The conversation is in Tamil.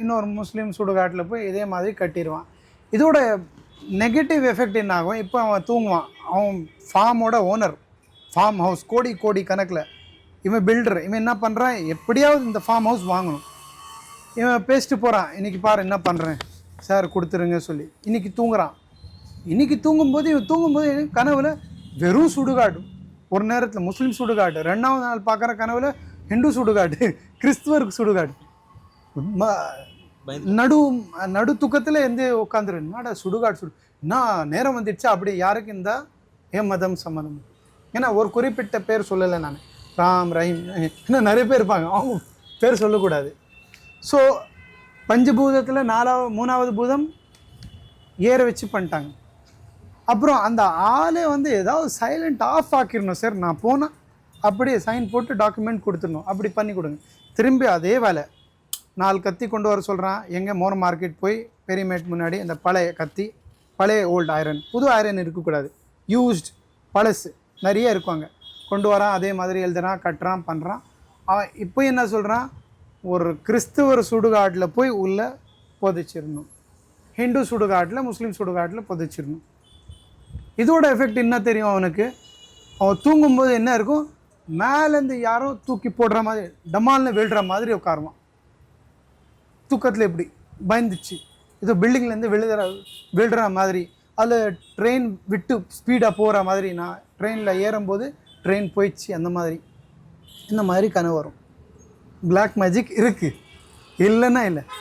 இன்னொரு முஸ்லீம் சுடுகாட்டில் போய் இதே மாதிரி கட்டிடுவான். இதோட நெகட்டிவ் எஃபெக்ட் என்ன ஆகும் இப்போ அவன் தூங்குவான். அவன் ஃபார்மோட ஓனர் ஃபார்ம் ஹவுஸ் கோடி கோடி கணக்கில். இவன் பில்டர் இவன் என்ன பண்ணுறான் எப்படியாவது இந்த ஃபார்ம் ஹவுஸ் வாங்கணும். இவன் பேசிட்டு போகிறான் இன்னைக்கு பாரு என்ன பண்ணுறேன் சார் கொடுத்துருங்க சொல்லி. இன்னைக்கு தூங்குறான். இன்றைக்கி தூங்கும்போது இவன் தூங்கும்போது கனவில் வெறும் சுடுகாடு. ஒரு நேரத்தில் முஸ்லீம் சுடுகாடு. ரெண்டாவது நாள் பார்க்குற கனவில் ஹிந்து சுடுகாடு. கிறிஸ்துவருக்கு சுடுகாடு. நடு நடு துக்கத்தில் எந்த உட்காந்துரு என்னடா சுடுகாடு சுடு? நான் நேரம் வந்துடுச்சு? அப்படி யாருக்கு இந்த ஏன் மதம் சம்மதம்? ஏன்னா ஒரு குறிப்பிட்ட பேர் சொல்லலை நான். ராம் ரஹீம் இன்னும் நிறைய பேர் இருப்பாங்க. அவங்க பேர் சொல்லக்கூடாது. ஸோ பஞ்சபூதத்தில் நாலாவது மூணாவது பூதம் ஏற வச்சு பண்ணிட்டாங்க. அப்புறம் அந்த ஆளே வந்து ஏதாவது சைலண்ட் ஆஃப் ஆக்கிடணும் சார் நான் போனால் அப்படியே சைன் போட்டு டாக்குமெண்ட் கொடுத்துடணும். அப்படி பண்ணி கொடுங்க. திரும்பி அதே வேலை. நாலு கத்தி கொண்டு வர சொல்கிறான் எங்கே மோர் மார்க்கெட் போய் பெரியமேட் முன்னாடி அந்த பழைய கத்தி பழைய ஓல்டு ஐரன் புது ஐரன் இருக்கக்கூடாது. யூஸ்ட் பழசு. நிறைய இருக்குவாங்க கொண்டு வரான் அதே மாதிரி எழுதுறான் கட்டுறான் பண்ணுறான் இப்போ என்ன சொல்கிறான் ஒரு கிறிஸ்துவர் சுடுகாட்டில் போய் உள்ளே புதைச்சிடணும். ஹிந்து சுடுகாட்டில் முஸ்லீம் சுடுகாட்டில் புதைச்சிடணும். இதோட எஃபெக்ட் என்ன தெரியும் அவனுக்கு? அவன் தூங்கும்போது என்ன இருக்கும்? மேலேருந்து யாரோ தூக்கி போடுற மாதிரி டமால்னு விழுற மாதிரி உட்காருவான். தூக்கத்தில் எப்படி பயந்துச்சு. ஏதோ பில்டிங்லேருந்து விழுகிற விழுற மாதிரி. அதில் ட்ரெயின் விட்டு ஸ்பீடாக போகிற மாதிரி நான் ட்ரெயினில் ஏறும்போது ட்ரெயின் போயிடுச்சு அந்த மாதிரி. இந்த மாதிரி கனவு வரும். பிளாக் மேஜிக் இருக்குது இல்லைன்னா இல்லை.